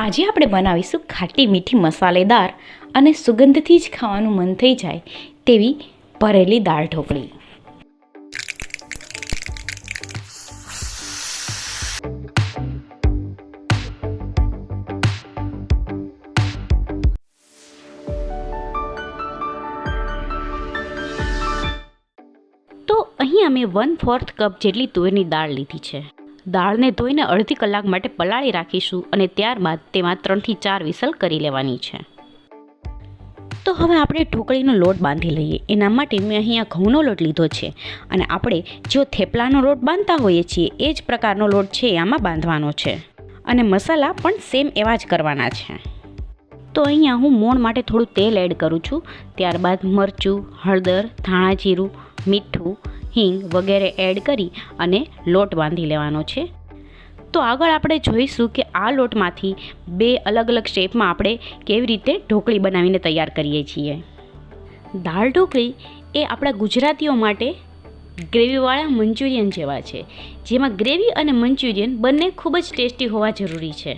આજે આપણે બનાવીશું ખાટી મીઠી મસાલેદાર અને સુગંધથી જ ખાવાનું મન થઈ જાય તેવી ભરેલી દાળ ઢોકળી. તો અહીં અમે વન ફોર્થ કપ જેટલી તુવેરની દાળ લીધી છે. દાળને ધોઈને અડધી કલાક માટે પલાળી રાખીશું અને ત્યારબાદ તેમાં ત્રણથી ચાર વિસલ કરી લેવાની છે. તો હવે આપણે ઢોકળીનો લોટ બાંધી લઈએ. એના માટે મેં અહીંયા ઘઉંનો લોટ લીધો છે અને આપણે જો થેપલાનો લોટ બાંધતા હોઈએ છીએ, એ જ પ્રકારનો લોટ છે આમાં બાંધવાનો છે. અને મસાલા પણ સેમ એવા જ કરવાના છે. તો અહીંયા હું મોણ માટે થોડું તેલ એડ કરું છું. ત્યારબાદ મરચું, હળદર, ધાણા જીરું, મીઠું હિંગ વગેરે એડ કરી અને લોટ બાંધી લેવાનો છે. તો આગળ આપણે જોઈશું કે આ લોટમાંથી બે અલગ અલગ શેપમાં આપણે કેવી રીતે ઢોકળી બનાવીને તૈયાર કરીએ છીએ. દાળ ઢોકળી એ આપણા ગુજરાતીઓ માટે ગ્રેવીવાળા મંચુરિયન જેવા છે, જેમાં ગ્રેવી અને મંચુરિયન બંને ખૂબ જ ટેસ્ટી હોવા જરૂરી છે.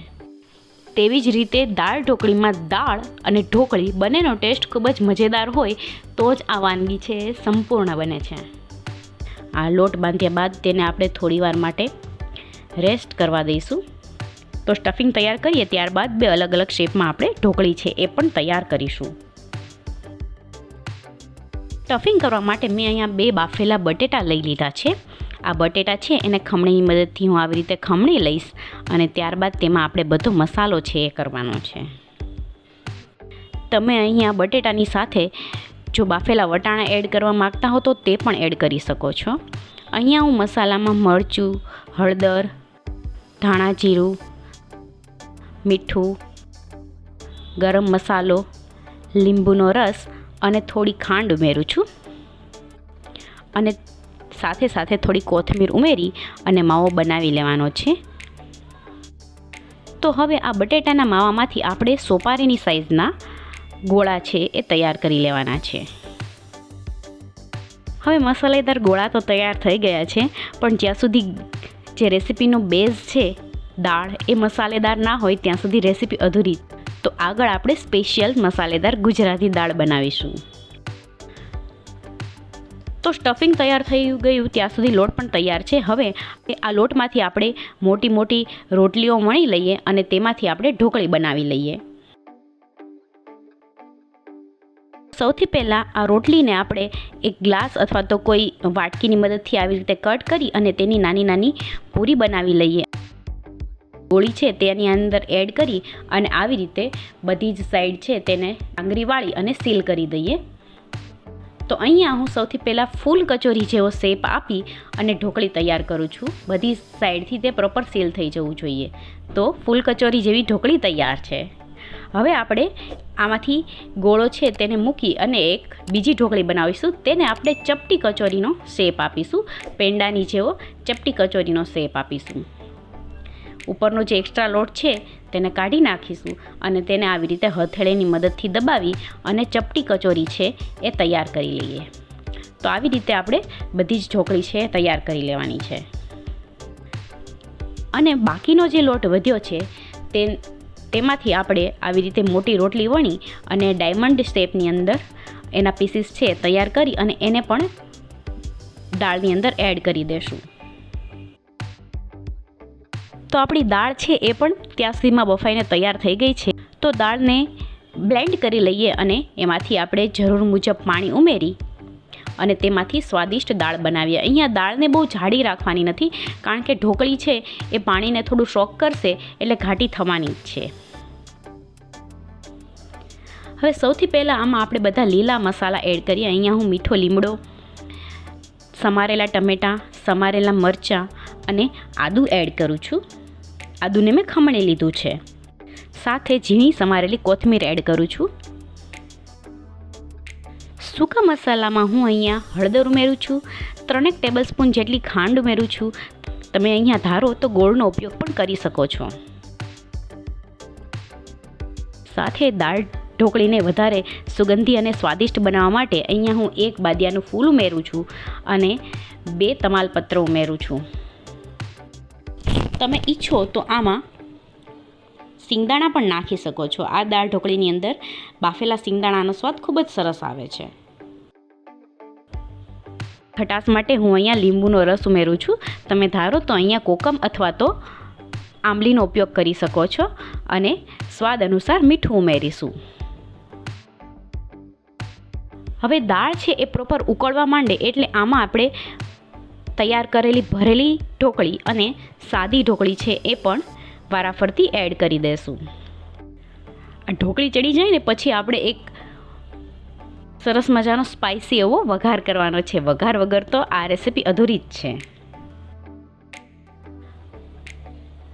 તેવી જ રીતે દાળ ઢોકળીમાં દાળ અને ઢોકળી બંનેનો ટેસ્ટ ખૂબ જ મજેદાર હોય તો જ આ વાનગી છે સંપૂર્ણ બને છે. આ લોટ બાંધ્યા બાદ તેને આપણે થોડીવાર માટે રેસ્ટ કરવા દઈશું. તો સ્ટફિંગ તૈયાર કરીએ ત્યારબાદ બે અલગ અલગ શેપમાં આપણે ઢોકળી છે એ પણ તૈયાર કરીશું. સ્ટફિંગ કરવા માટે મેં અહીંયા બે બાફેલા બટેટા લઈ લીધા છે. આ બટેટા છે એને ખમણીની મદદથી હું આવી રીતે ખમણી લઈશ અને ત્યારબાદ તેમાં આપણે બધો મસાલો છે એ કરવાનો છે. તમે અહીંયા બટેટાની સાથે જો બાફેલા વટાણા એડ કરવા માગતા હો તો તે પણ એડ કરી શકો છો. અહીંયા હું મસાલામાં મરચું, હળદર, ધાણા જીરું, મીઠું, ગરમ મસાલો, લીંબુનો રસ અને થોડી ખાંડ ઉમેરું છું. અને સાથે સાથે થોડી કોથમીર ઉમેરી અને માવો બનાવી લેવાનો છે. તો હવે આ બટેટાના માવામાંથી આપણે સોપારીની સાઈઝના ગોળા છે એ તૈયાર કરી લેવાના છે. હવે મસાલેદાર ગોળા તો તૈયાર થઈ ગયા છે, પણ જ્યાં સુધી જે રેસીપીનો બેઝ છે, દાળ એ મસાલેદાર ના હોય ત્યાં સુધી રેસીપી અધૂરી. તો આગળ આપણે સ્પેશિયલ મસાલેદાર ગુજરાતી દાળ બનાવીશું. તો સ્ટફિંગ તૈયાર થઈ ગયું, ત્યાં સુધી લોટ પણ તૈયાર છે. હવે આ લોટમાંથી આપણે મોટી મોટી રોટલીઓ વણી લઈએ અને તેમાંથી આપણે ઢોકળી બનાવી લઈએ. સૌથી પહેલાં આ રોટલીને આપણે એક ગ્લાસ અથવા તો કોઈ વાટકીની મદદથી આવી રીતે કટ કરી અને તેની નાની નાની પૂરી બનાવી લઈએ. ગોળી છે તેની અંદર એડ કરી અને આવી રીતે બધી જ સાઈડ છે તેને આંગળી વાળી અને સીલ કરી દઈએ. તો અહીંયા હું સૌથી પહેલાં ફૂલ કચોરી જેવો શેપ આપી અને ઢોકળી તૈયાર કરું છું. બધી સાઈડથી તે પ્રોપર સીલ થઈ જવું જોઈએ. તો ફૂલ કચોરી જેવી ઢોકળી તૈયાર છે. હવે આપણે આમાંથી ગોળો છે તેને મૂકી અને એક બીજી ઢોકળી બનાવીશું. તેને આપણે ચપટી કચોરીનો શેપ આપીશું. પેંડાની જેવો ચપટી કચોરીનો શેપ આપીશું. ઉપરનો જે એક્સ્ટ્રા લોટ છે તેને કાઢી નાખીશું અને તેને આવી રીતે હથેળીની મદદથી દબાવી અને ચપટી કચોરી છે એ તૈયાર કરી લઈએ. તો આવી રીતે આપણે બધી જ ઢોકળી છે તૈયાર કરી લેવાની છે. અને બાકીનો જે લોટ વધ્યો છે તે તેમાંથી આપણે આવી રીતે મોટી રોટલી વણી અને ડાયમંડ શેપની અંદર એના પીસીસ છે તૈયાર કરી અને એને પણ દાળની અંદર એડ કરી દેશું. તો આપણી દાળ છે એ પણ ત્યાં સુધીમાં બફાઈને તૈયાર થઈ ગઈ છે. તો દાળને બ્લેન્ડ કરી લઈએ અને એમાંથી આપણે જરૂર મુજબ પાણી ઉમેરી અને તેમાંથી સ્વાદિષ્ટ દાળ બનાવીએ. અહીંયા દાળને બહુ જાડી રાખવાની નથી, કારણ કે ઢોકળી છે, એ પાણીને થોડું શોક કરશે, એટલે ઘાટી થવાની જ છે. હવે સૌથી પહેલાં આમાં આપણે બધા લીલા મસાલા એડ કરીએ. અહીંયા હું મીઠો લીમડો, સમારેલા ટમેટાં, સમારેલા મરચાં અને આદું એડ કરું છું. આદુને મેં ખમણી લીધું છે. સાથે ઝીણી સમારેલી કોથમીર એડ કરું છું. સૂકા મસાલામાં હું અહીંયા હળદર ઉમેરું છું, ત્રણેક ટેબલ સ્પૂન જેટલી ખાંડ ઉમેરું છું. તમે અહીંયા ધારો તો ગોળનો ઉપયોગ પણ કરી શકો છો. સાથે દાળ ઢોકળીને વધારે સુગંધી અને સ્વાદિષ્ટ બનાવવા માટે અહીંયા હું એક બાદિયાનું ફૂલ ઉમેરું છું અને બે તમાલપત્ર ઉમેરું છું. તમે ઈચ્છો તો આમાં સિંગદાણા પણ નાખી શકો છો. આ દાળ ઢોકળીની અંદર બાફેલા સિંગદાણાનો સ્વાદ ખૂબ જ સરસ આવે છે. ખટાશ માટે હું અહીંયા લીંબુનો રસ ઉમેરું છું. તમે ધારો તો અહીંયા કોકમ અથવા તો આંબલીનો ઉપયોગ કરી શકો છો અને સ્વાદ અનુસાર મીઠું ઉમેરીશું. હવે દાળ છે એ પ્રોપર ઉકળવા માંડે એટલે આમાં આપણે તૈયાર કરેલી ભરેલી ઢોકળી અને સાદી ઢોકળી છે એ પણ વારાફરતી એડ કરી દઈશું ઢોકળી ચડી જાય ને પછી આપણે એક સરસ મજાનો સ્પાઇસી એવો વઘાર કરવાનો છે. વઘાર વગર તો આ રેસીપી અધૂરી જ છે.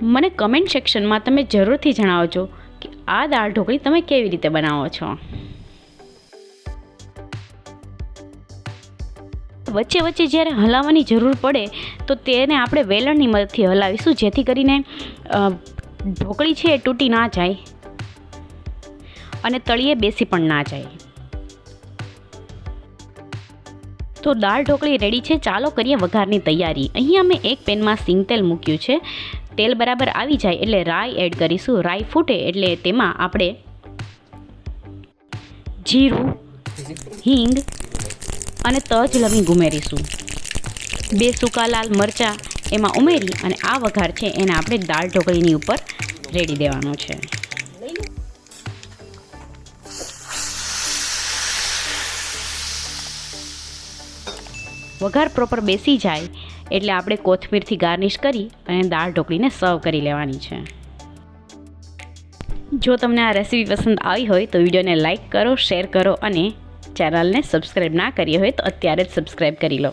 મને કમેન્ટ સેક્શનમાં તમે જરૂરથી જણાવજો કે આ દાળ ઢોકળી તમે કેવી રીતે બનાવો છો. વચ્ચે વચ્ચે જ્યારે હલાવવાની જરૂર પડે તો તેને આપણે વેલણની મદદથી હલાવીશું, જેથી કરીને ઢોકળી છે એ તૂટી ના જાય અને તળિયે બેસી પણ ના જાય. તો દાળ ઢોકળી રેડી છે. ચાલો કરીએ વઘારની તૈયારી. અહીં અમે એક પેનમાં સિંગ તેલ મૂક્યું છે. તેલ બરાબર આવી જાય એટલે રાઈ એડ કરીશું. રાઈ ફૂટે એટલે તેમાં આપણે જીરું, હિંગ અને તજ લવિંગ ઉમેરીશું. બે સૂકા લાલ મરચાં એમાં ઉમેરી અને આ વઘાર છે એને આપણે દાળ ઢોકળીની ઉપર રેડી દેવાનો છે. વઘાર પ્રોપર બેસી જાય એટલે આપણે કોથમીરથી ગાર્નિશ કરી અને દાળ ઢોકળીને સર્વ કરી લેવાની છે. જો તમને આ રેસીપી પસંદ આવી હોય તો વિડીયોને લાઇક કરો શેર કરો અને ચેનલને સબસ્ક્રાઈબ ના કરી હોય તો અત્યારે જ સબસ્ક્રાઈબ કરી લો.